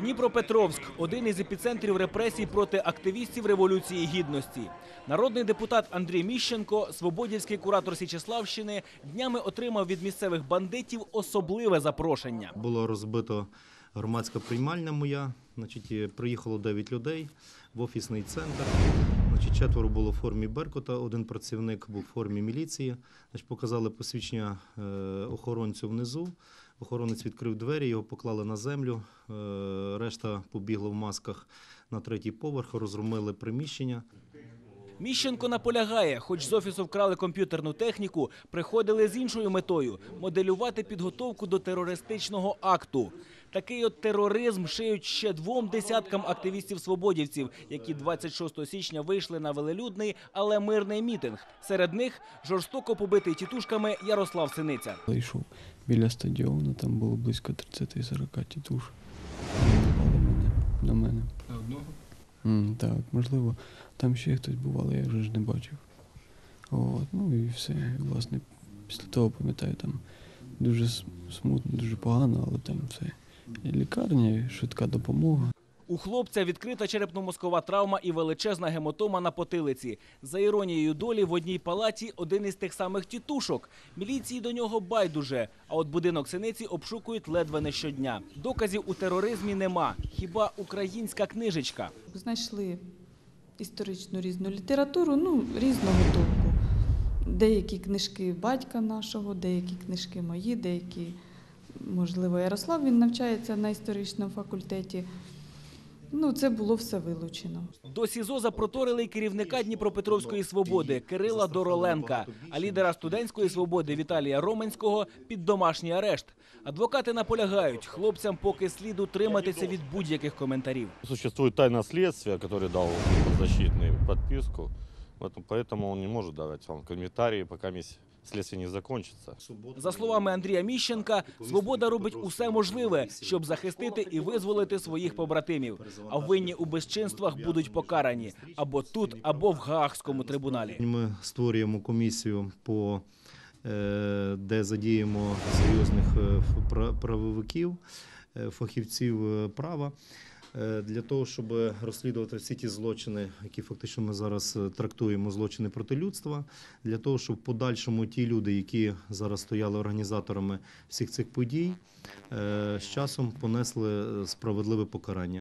Дніпропетровськ один із епіцентрів репресій проти активістів Революції Гідності. Народний депутат Андрій Міщенко, свободівський куратор Січеславщини, днями отримав від місцевих бандитів особливе запрошення. Було розбито громадська приймальня моя. Значить, приїхало 9 людей в офісний центр. Значить, четверо було в формі Беркута, один працівник був в формі міліції. Значить, показали посвідчення е, охоронцю внизу. Охоронець відкрив двері, його поклали на землю. Е, решта побігла в масках на третій поверх, розрумили приміщення. Міщенко наполягає, хоч з офісу вкрали комп'ютерну техніку, приходили з іншою метою моделювати підготовку до терористичного акту. Такий от тероризм шиють ще двом десяткам активістів-свободівців, які 26 січня вийшли на велелюдний, але мирний мітинг. Серед них жорстоко побитий тітушками Ярослав Синиця. Я йшов біля стадіону, там було близько 30-40 тітуш. На мене. Одного? М, так, можливо, там ще хтось був, але я вже ж не бачив. От, ну і все. Власне, після того пам'ятаю, там дуже смутно, дуже погано, але там все. І лікарня, і швидка допомога. У хлопця відкрита черепно-мозкова травма і величезна гематома на потилиці. За іронією долі, в одній палаті один із тих самих тітушок. Міліції до нього байдуже, а от будинок синиці обшукують ледве не щодня. Доказів у тероризмі нема. Хіба українська книжечка? Знайшли історичну різну літературу, ну, різного толку. Деякі книжки батька нашого, деякі книжки мої, деякі, можливо, Ярослав він навчається на історичному факультеті. Ну, це було все вилучено. До СІЗО запроторили й керівника Дніпропетровської свободи Кирила Дороленка, а лідера студентської свободи Віталія Роменського під домашній арешт. Адвокати наполягають, хлопцям поки слід утриматися від будь-яких коментарів. Существует тайна следствия, который дал подзащитный подписку. Поэтому- Поэтому он не может давать вам комментарии, пока мисс- следствие не закончится. За словами Андрія Міщенка, свобода робить усе можливе, щоб захистити і визволити своїх побратимів. А винні у безчинствах будуть покарані або тут, або в Гаагському трибуналі. Ми створюємо комісію, по, е, де задіємо серйозних е, правовиків, е, фахівців права. Е, Для того, щоб розслідувати всі ті злочини, які фактично ми зараз е, трактуємо злочини проти людства, для того, щоб в подальшому ті люди, які зараз стояли організаторами всіх цих подій, е, з часом понесли справедливе покарання.